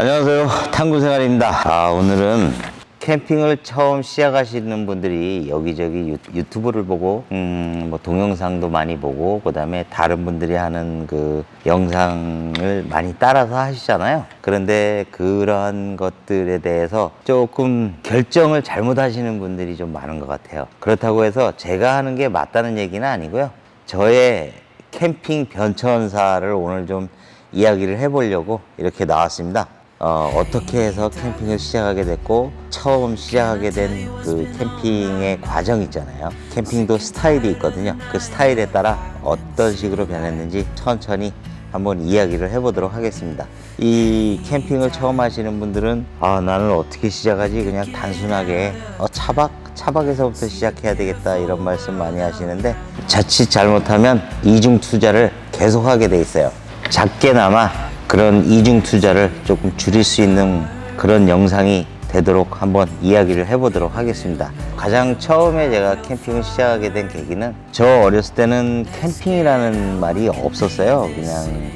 안녕하세요. 탐구생활입니다. 아, 오늘은 캠핑을 처음 시작하시는 분들이 여기저기 유, 유튜브를 보고, 음, 뭐 동영상도 많이 보고, 그 다음에 다른 분들이 하는 그 영상을 많이 따라서 하시잖아요. 그런데 그러한 것들에 대해서 조금 결정을 잘못하시는 분들이 좀 많은 것 같아요. 그렇다고 해서 제가 하는 게 맞다는 얘기는 아니고요. 저의 캠핑 변천사를 오늘 좀 이야기를 해보려고 이렇게 나왔습니다. 어, 어떻게 해서 캠핑을 시작하게 됐고 처음 시작하게 된 그 캠핑의 과정 있잖아요. 캠핑도 스타일이 있거든요. 그 스타일에 따라 어떤 식으로 변했는지 천천히 한번 이야기를 해보도록 하겠습니다. 이 캠핑을 처음 하시는 분들은 아 나는 어떻게 시작하지 그냥 단순하게 어, 차박 차박에서부터 시작해야 되겠다 이런 말씀 많이 하시는데 자칫 잘못하면 이중 투자를 계속하게 돼 있어요. 작게나마 그런 이중 투자를 조금 줄일 수 있는 그런 영상이 되도록 한번 이야기를 해보도록 하겠습니다. 가장 처음에 제가 캠핑을 시작하게 된 계기는 저 어렸을 때는 캠핑이라는 말이 없었어요. 그냥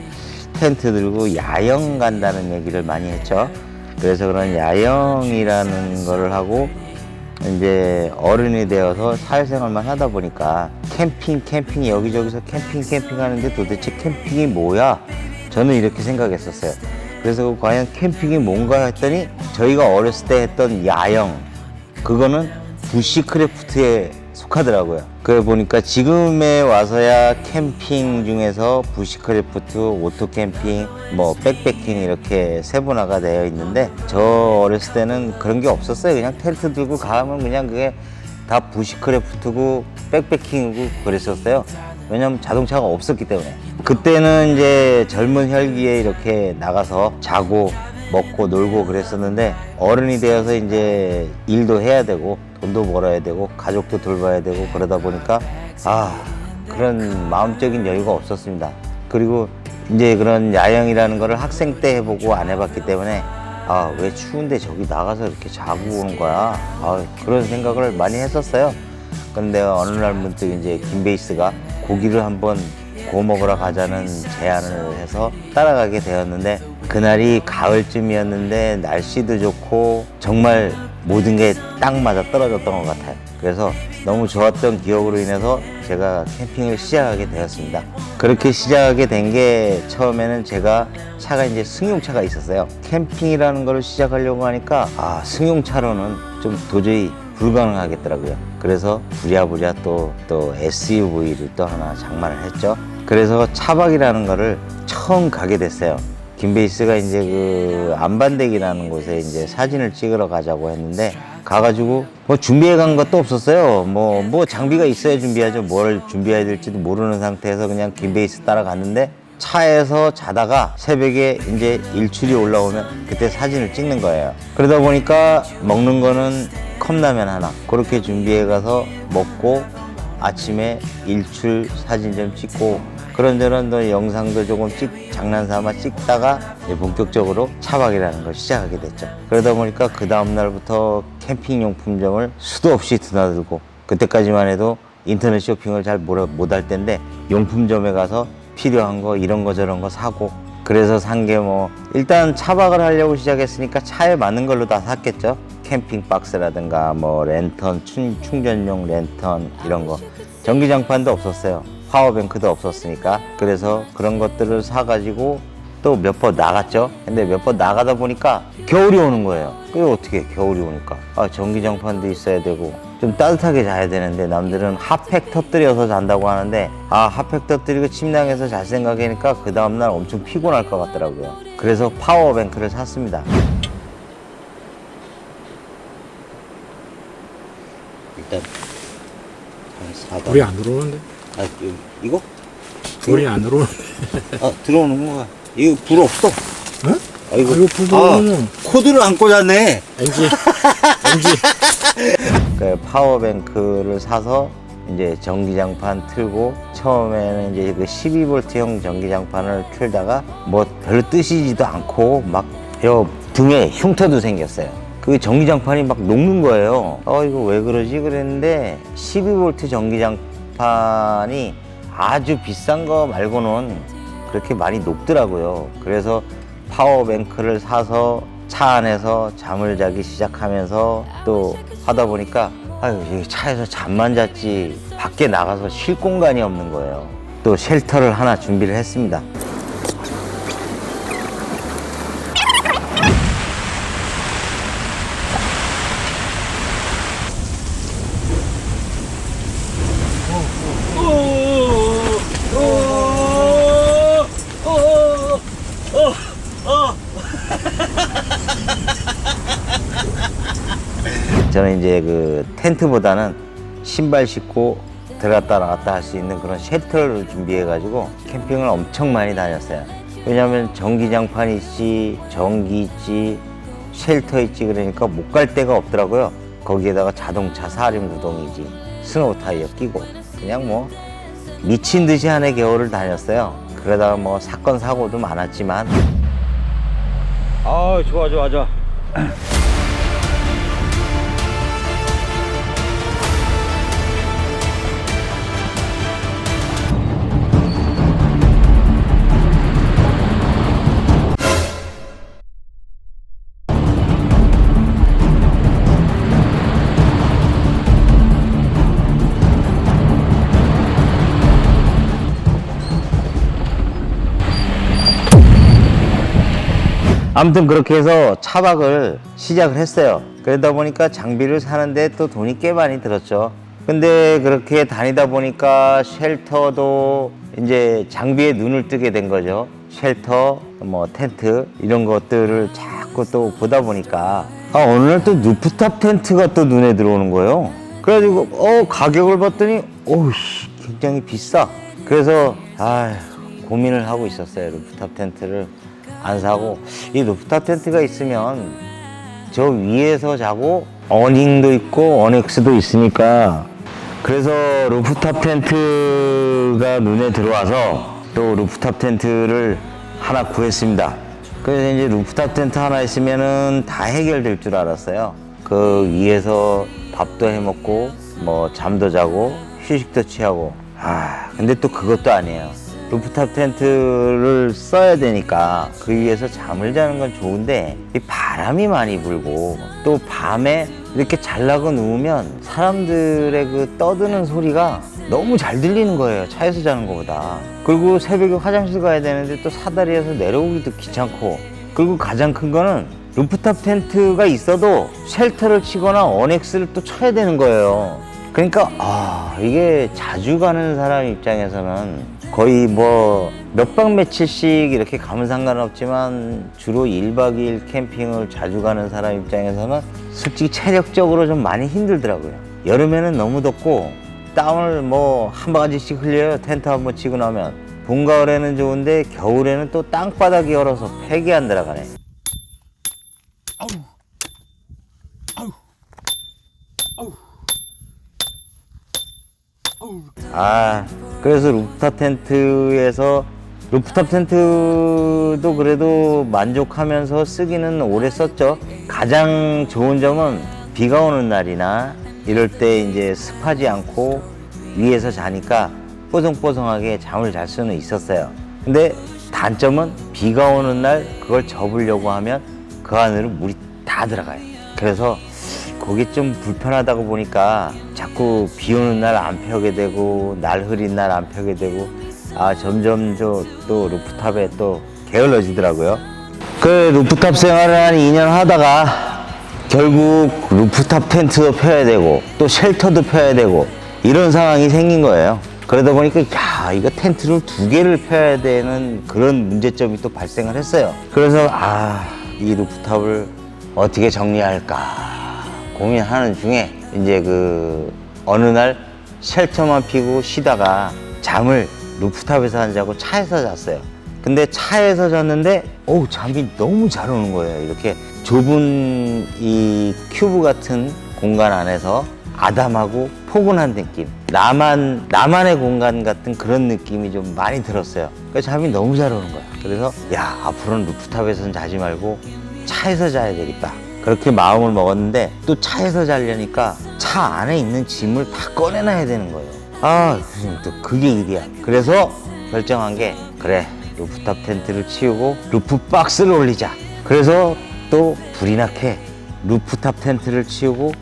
텐트 들고 야영 간다는 얘기를 많이 했죠. 그래서 그런 야영이라는 거를 하고 이제 어른이 되어서 사회생활만 하다 보니까 캠핑 캠핑 여기저기서 캠핑 캠핑 하는데 도대체 캠핑이 뭐야? 저는 이렇게 생각했었어요. 그래서 과연 캠핑이 뭔가 했더니 저희가 어렸을 때 했던 야영 그거는 부시크래프트에 속하더라고요. 그래 보니까 지금에 와서야 캠핑 중에서 부시크래프트, 오토 캠핑, 뭐 백패킹 이렇게 세분화가 되어 있는데 저 어렸을 때는 그런 게 없었어요. 그냥 텐트 들고 가면 그냥 그게 다 부시크래프트고 백패킹이고 그랬었어요. 왜냐면 자동차가 없었기 때문에. 그때는 이제 젊은 혈기에 이렇게 나가서 자고 먹고 놀고 그랬었는데 어른이 되어서 이제 일도 해야 되고 돈도 벌어야 되고 가족도 돌봐야 되고 그러다 보니까 아 그런 마음적인 여유가 없었습니다. 그리고 이제 그런 야영이라는 거를 학생 때 해보고 안 해봤기 때문에 아 왜 추운데 저기 나가서 이렇게 자고 오는 거야 아 그런 생각을 많이 했었어요. 그런데 어느 날 문득 이제 김베이스가 고기를 한번 구워 먹으러 가자는 제안을 해서 따라가게 되었는데 그날이 가을쯤이었는데 날씨도 좋고 정말 모든 게 딱 맞아 떨어졌던 것 같아요. 그래서 너무 좋았던 기억으로 인해서 제가 캠핑을 시작하게 되었습니다. 그렇게 시작하게 된 게 처음에는 제가 차가 이제 승용차가 있었어요. 캠핑이라는 걸 시작하려고 하니까 아 승용차로는 좀 도저히 불가능하겠더라고요. 그래서 부랴부랴 또, 또 SUV를 또 하나 장만을 했죠. 그래서 차박이라는 거를 처음 가게 됐어요. 김베이스가 이제 그 안반대기라는 곳에 이제 사진을 찍으러 가자고 했는데 가가지고 뭐 준비해 간 것도 없었어요. 뭐, 뭐 장비가 있어야 준비하죠. 뭘 준비해야 될지도 모르는 상태에서 그냥 김베이스 따라갔는데 차에서 자다가 새벽에 이제 일출이 올라오면 그때 사진을 찍는 거예요. 그러다 보니까 먹는 거는 컵라면 하나 그렇게 준비해 가서 먹고 아침에 일출 사진 좀 찍고 그런저런 또 영상도 조금 찍 장난삼아 찍다가 본격적으로 차박이라는 걸 시작하게 됐죠. 그러다 보니까 그 다음 날부터 캠핑 용품점을 수도 없이 드나들고 그때까지만 해도 인터넷 쇼핑을 잘 못할 때인데 용품점에 가서 필요한 거 이런 거 저런 거 사고 그래서 산 게 뭐 일단 차박을 하려고 시작했으니까 차에 맞는 걸로 다 샀겠죠. 캠핑 박스라든가 뭐 랜턴 충, 충전용 랜턴 이런 거 전기장판도 없었어요. 파워뱅크도 없었으니까 그래서 그런 것들을 사가지고 또 몇 번 나갔죠. 근데 몇 번 나가다 보니까 겨울이 오는 거예요. 그게 어떻게 해, 겨울이 오니까 아 전기장판도 있어야 되고 좀 따뜻하게 자야 되는데 남들은 핫팩 터뜨려서 잔다고 하는데 아 핫팩 터뜨리고 침낭에서 잘 생각하니까 그 다음날 엄청 피곤할 것 같더라고요. 그래서 파워뱅크를 샀습니다. 일단 한 4번. 불이 안 들어오는데? 아, 이- 이거? 불이 안 들어오는데? 아, 들어오는 거야. 이거 불 없어. 응? 아, 이거, 아, 이거 불 들어오면 코드를 안 꽂았네. 엔지, 엔지. 그 파워뱅크를 사서 이제 전기장판 틀고 처음에는 이제 그 12V형 전기장판을 틀다가 뭐 별로 뜨시지도 않고 막요 등에 흉터도 생겼어요. 그 전기장판이 막 녹는 거예요. 어 이거 왜 그러지 그랬는데 12V 전기장 판이 아주 비싼 거 말고는 그렇게 많이 녹더라고요. 그래서 파워뱅크를 사서 차 안에서 잠을 자기 시작하면서 또 하다 보니까 아유 이 차에서 잠만 잤지 밖에 나가서 쉴 공간이 없는 거예요. 또 쉘터를 하나 준비를 했습니다. 저는 이제 그 텐트보다는 신발 신고 들어갔다 나갔다 할 수 있는 그런 쉘터를 준비해 가지고 캠핑을 엄청 많이 다녔어요. 왜냐하면 전기장판 있지, 전기 있지, 쉘터 있지 그러니까 못 갈 데가 없더라고요. 거기에다가 자동차 사륜 구동이지, 스노우 타이어 끼고 그냥 뭐 미친 듯이 한 해 겨울을 다녔어요. 그러다가 뭐 사건 사고도 많았지만 아 좋아 좋아 좋아 아무튼 그렇게 해서 차박을 시작을 했어요. 그러다 보니까 장비를 사는데 또 돈이 꽤 많이 들었죠. 근데 그렇게 다니다 보니까 쉘터도 이제 장비에 눈을 뜨게 된 거죠. 쉘터, 뭐 텐트 이런 것들을 자꾸 또 보다 보니까 아, 날또 루프탑 텐트가 또 눈에 들어오는 거예요. 그래가지고 어 가격을 봤더니 오씨 굉장히 비싸. 그래서 아 고민을 하고 있었어요. 루프탑 텐트를 안 사고 이 루프탑 텐트가 있으면 저 위에서 자고 어닝도 있고 어넥스도 있으니까 그래서 루프탑 텐트가 눈에 들어와서 또 루프탑 텐트를 하나 구했습니다. 그래서 이제 루프탑 텐트 하나 있으면은 다 해결될 줄 알았어요. 그 위에서 밥도 해 먹고 뭐 잠도 자고 휴식도 취하고 아 근데 또 그것도 아니에요. 루프탑 텐트를 써야 되니까 그 위에서 잠을 자는 건 좋은데 이 바람이 많이 불고 또 밤에 이렇게 잘라고 누우면 사람들의 그 떠드는 소리가 너무 잘 들리는 거예요 차에서 자는 것보다. 그리고 새벽에 화장실 가야 되는데 또 사다리에서 내려오기도 귀찮고. 그리고 가장 큰 거는 루프탑 텐트가 있어도 쉘터를 치거나 어넥스를 또 쳐야 되는 거예요. 그러니까 아 이게 자주 가는 사람 입장에서는 거의 뭐 몇 박 며칠씩 이렇게 가면 상관없지만 주로 1박 2일 캠핑을 자주 가는 사람 입장에서는 솔직히 체력적으로 좀 많이 힘들더라고요. 여름에는 너무 덥고 땀을 뭐 한 바가지씩 흘려요. 텐트 한 번 치고 나면. 봄, 가을에는 좋은데 겨울에는 또 땅바닥이 얼어서 팩이 안 들어가네. 아, 그래서 루프탑 텐트에서 루프탑 텐트도 그래도 만족하면서 쓰기는 오래 썼죠. 가장 좋은 점은 비가 오는 날이나 이럴 때 이제 습하지 않고 위에서 자니까 뽀송뽀송하게 잠을 잘 수는 있었어요. 근데 단점은 비가 오는 날 그걸 접으려고 하면 그 안으로 물이 다 들어가요. 그래서 그게 좀 불편하다고 보니까 자꾸 비 오는 날 안 펴게 되고 날 흐린 날 안 펴게 되고 아 점점 저 또 루프탑에 또 게을러지더라고요. 그 루프탑 생활을 한 2년 하다가 결국 루프탑 텐트도 펴야 되고 또 쉘터도 펴야 되고 이런 상황이 생긴 거예요. 그러다 보니까 야 이거 텐트를 두 개를 펴야 되는 그런 문제점이 또 발생을 했어요. 그래서 아 이 루프탑을 어떻게 정리할까 고민하는 중에 이제 그 어느 날 쉘터만 피고 쉬다가 잠을 루프탑에서 안 자고 차에서 잤어요. 근데 차에서 잤는데 오 잠이 너무 잘 오는 거예요. 이렇게 좁은 이 큐브 같은 공간 안에서 아담하고 포근한 느낌. 나만 나만의 공간 같은 그런 느낌이 좀 많이 들었어요. 그래서 잠이 너무 잘 오는 거야. 그래서 야 앞으로는 루프탑에서는 자지 말고 차에서 자야 되겠다. 그렇게 마음을 먹었는데 또 차에서 자려니까 차 안에 있는 짐을 다 꺼내놔야 되는 거예요. 아, 또 그게 일이야. 그래서 결정한 게 그래 루프탑 텐트를 치우고 루프 박스를 올리자. 그래서 또 불이 나게 루프탑 텐트를 치우고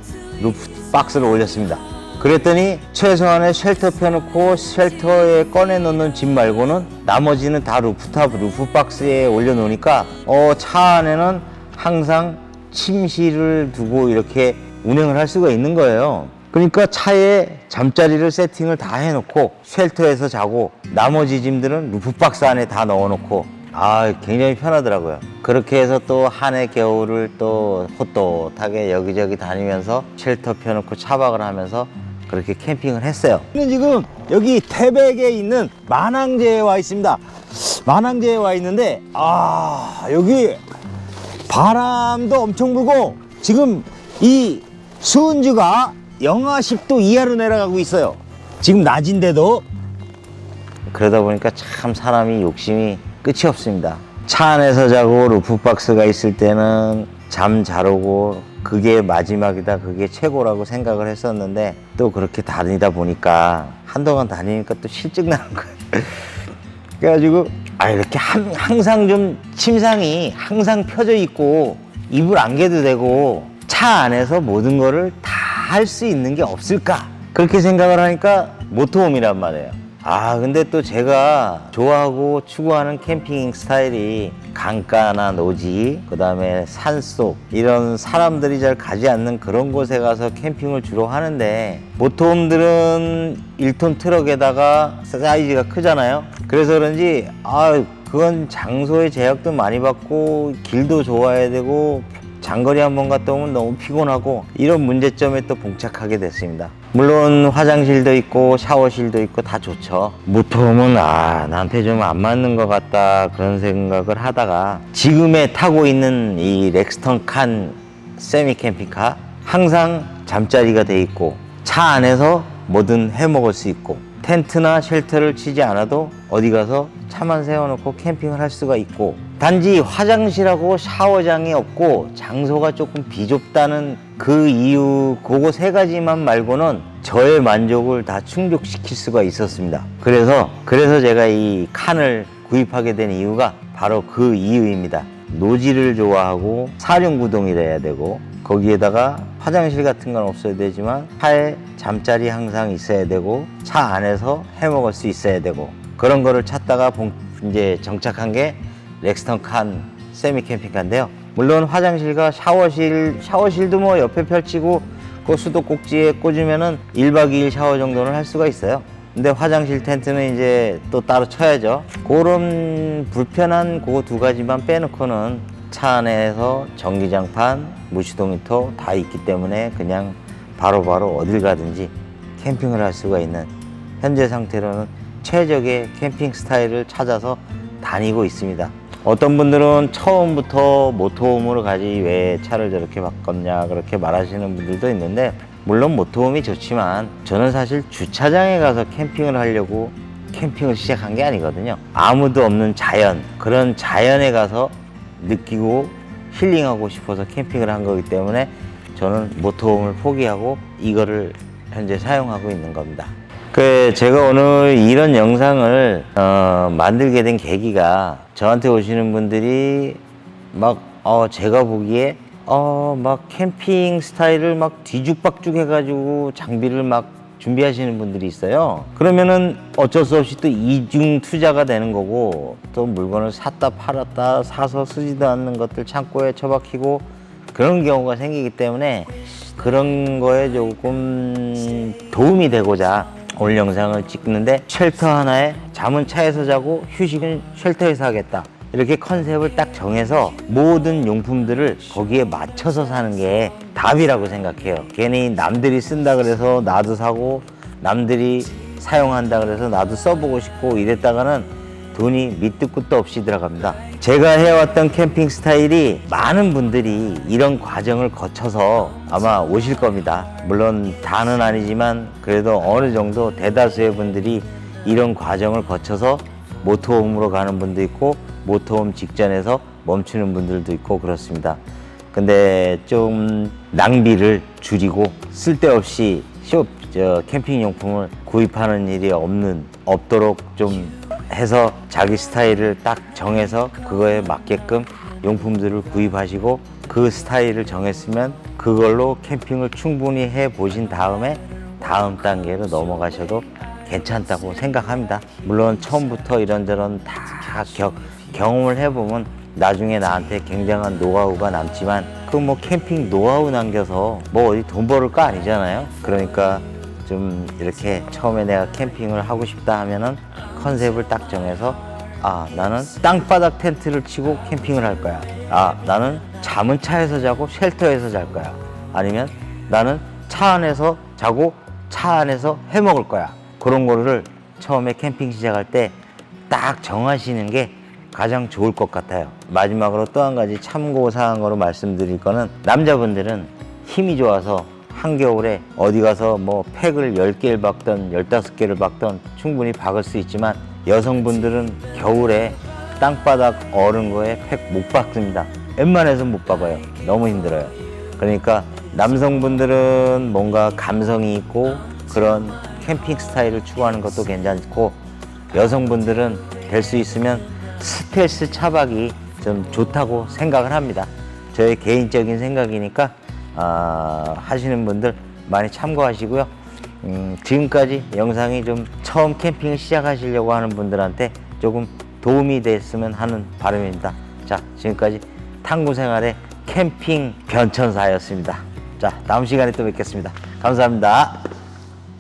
루프 박스를 올렸습니다. 그랬더니 최소한의 쉘터 펴놓고 쉘터에 꺼내 놓는 짐 말고는 나머지는 다 루프탑 루프 박스에 올려놓으니까 어, 차 안에는 항상 침실을 두고 이렇게 운행을 할 수가 있는 거예요. 그러니까 차에 잠자리를 세팅을 다 해놓고 쉘터에서 자고 나머지 짐들은 루프박스 안에 다 넣어놓고 아 굉장히 편하더라고요. 그렇게 해서 또 한 해 겨울을 또 호ոտ하게 여기저기 다니면서 쉘터 펴놓고 차박을 하면서 그렇게 캠핑을 했어요. 저는 지금 여기 태백에 있는 만항제에 와 있습니다. 만항제에 와 있는데 아 여기 바람도 엄청 불고 지금 이 수은주가 영하 10도 이하로 내려가고 있어요. 지금 낮인데도 그러다 보니까 참 사람이 욕심이 끝이 없습니다. 차 안에서 자고 루프박스가 있을 때는 잠 잘 오고 그게 마지막이다 그게 최고라고 생각을 했었는데 또 그렇게 다니다 보니까 한동안 다니니까 또 실증 나는 거예요. 그래가지고 아 이렇게 한- 항상 좀 침상이 항상 펴져 있고 이불 안 개도 되고 차 안에서 모든 거를 다 할 수 있는 게 없을까? 그렇게 생각을 하니까 모토홈이란 말이에요 아 근데 또 제가 좋아하고 추구하는 캠핑 스타일이 강가나 노지 그 다음에 산속 이런 사람들이 잘 가지 않는 그런 곳에 가서 캠핑을 주로 하는데 모토홈들은 1톤 트럭에다가 사이즈가 크잖아요 그래서 그런지 아 그건 장소의 제약도 많이 받고 길도 좋아야 되고 장거리 한 번 갔다 오면 너무 피곤하고 이런 문제점에 또 봉착하게 됐습니다. 물론 화장실도 있고 샤워실도 있고 다 좋죠. 모토홈은 아 나한테 좀 안 맞는 것 같다 그런 생각을 하다가 지금에 타고 있는 이 렉스턴 칸 세미 캠핑카 항상 잠자리가 돼 있고 차 안에서 뭐든 해 먹을 수 있고 텐트나 쉘터를 치지 않아도 어디 가서 차만 세워놓고 캠핑을 할 수가 있고 단지 화장실하고 샤워장이 없고 장소가 조금 비좁다는 그 이유 그거 세 가지만 말고는 저의 만족을 다 충족시킬 수가 있었습니다. 그래서 그래서 제가 이 칸을 구입하게 된 이유가 바로 그 이유입니다. 노지를 좋아하고 사륜구동이라 해야 되고 거기에다가 화장실 같은 건 없어야 되지만 차에 잠자리 항상 있어야 되고 차 안에서 해 먹을 수 있어야 되고 그런 거를 찾다가 봉- 이제 정착한 게 렉스턴 칸 세미 캠핑카인데요. 물론 화장실과 샤워실 샤워실도 뭐 옆에 펼치고 그 수도꼭지에 꽂으면은 1박 2일 샤워 정도는 할 수가 있어요. 근데 화장실 텐트는 이제 또 따로 쳐야죠. 그런 불편한 그 두 가지만 빼놓고는 차 안에서 전기장판, 무시동 히터 다 있기 때문에 그냥 바로 바로 어딜 가든지 캠핑을 할 수가 있는 현재 상태로는 최적의 캠핑 스타일을 찾아서 다니고 있습니다. 어떤 분들은 처음부터 모토홈으로 가지 왜 차를 저렇게 바꿨냐 그렇게 말하시는 분들도 있는데 물론 모토홈이 좋지만 저는 사실 주차장에 가서 캠핑을 하려고 캠핑을 시작한 게 아니거든요. 아무도 없는 자연 그런 자연에 가서 느끼고 힐링하고 싶어서 캠핑을 한 거기 때문에 저는 모토홈을 포기하고 이거를 현재 사용하고 있는 겁니다. 그 제가 오늘 이런 영상을 어, 만들게 된 계기가 저한테 오시는 분들이 막 어, 제가 보기에 어, 막 캠핑 스타일을 막 뒤죽박죽 해가지고 장비를 막 준비하시는 분들이 있어요. 그러면은 어쩔 수 없이 또 이중 투자가 되는 거고 또 물건을 샀다 팔았다 사서 쓰지도 않는 것들 창고에 처박히고 그런 경우가 생기기 때문에 그런 거에 조금 도움이 되고자 오늘 영상을 찍는데 쉘터 하나에 잠은 차에서 자고 휴식은 쉘터에서 하겠다. 이렇게 컨셉을 딱 정해서 모든 용품들을 거기에 맞춰서 사는 게 답이라고 생각해요. 괜히 남들이 쓴다 그래서 나도 사고 남들이 사용한다 그래서 나도 써보고 싶고 이랬다가는 돈이 밑도 끝도 없이 들어갑니다. 제가 해왔던 캠핑 스타일이 많은 분들이 이런 과정을 거쳐서 아마 오실 겁니다. 물론 다는 아니지만 그래도 어느 정도 대다수의 분들이 이런 과정을 거쳐서 모토홈으로 가는 분도 있고 모토홈 직전에서 멈추는 분들도 있고 그렇습니다. 근데 좀 낭비를 줄이고 쓸데없이 쇼, 저 캠핑 용품을 구입하는 일이 없는 없도록 좀 해서 자기 스타일을 딱 정해서 그거에 맞게끔 용품들을 구입하시고 그 스타일을 정했으면 그걸로 캠핑을 충분히 해 보신 다음에 다음 단계로 넘어가셔도 괜찮다고 생각합니다. 물론 처음부터 이런저런 다 겨- 경험을 해보면 나중에 나한테 굉장한 노하우가 남지만 그 뭐 캠핑 노하우 남겨서 뭐 어디 돈 벌을 거 아니잖아요. 그러니까 좀 이렇게 처음에 내가 캠핑을 하고 싶다 하면은 컨셉을 딱 정해서 아 나는 땅바닥 텐트를 치고 캠핑을 할 거야. 아 나는 잠은 차에서 자고 쉘터에서 잘 거야. 아니면 나는 차 안에서 자고 차 안에서 해 먹을 거야. 그런 거를 처음에 캠핑 시작할 때 딱 정하시는 게 가장 좋을 것 같아요. 마지막으로 또 한 가지 참고 사항으로 말씀드릴 거는 남자분들은 힘이 좋아서 한겨울에 어디 가서 뭐 팩을 10개를 박던 15개를 박던 충분히 박을 수 있지만 여성분들은 겨울에 땅바닥 얼은 거에 팩 못 박습니다. 웬만해서 못 박아요. 너무 힘들어요. 그러니까 남성분들은 뭔가 감성이 있고 그런 캠핑 스타일을 추구하는 것도 괜찮고 여성분들은 될 수 있으면 스텔스 차박이 좀 좋다고 생각을 합니다. 저의 개인적인 생각이니까 아, 하시는 분들 많이 참고하시고요. 음, 지금까지 영상이 좀 처음 캠핑을 시작하시려고 하는 분들한테 조금 도움이 됐으면 하는 바람입니다. 자, 지금까지 탐구 생활의 캠핑 변천사였습니다. 자, 다음 시간에 또 뵙겠습니다. 감사합니다.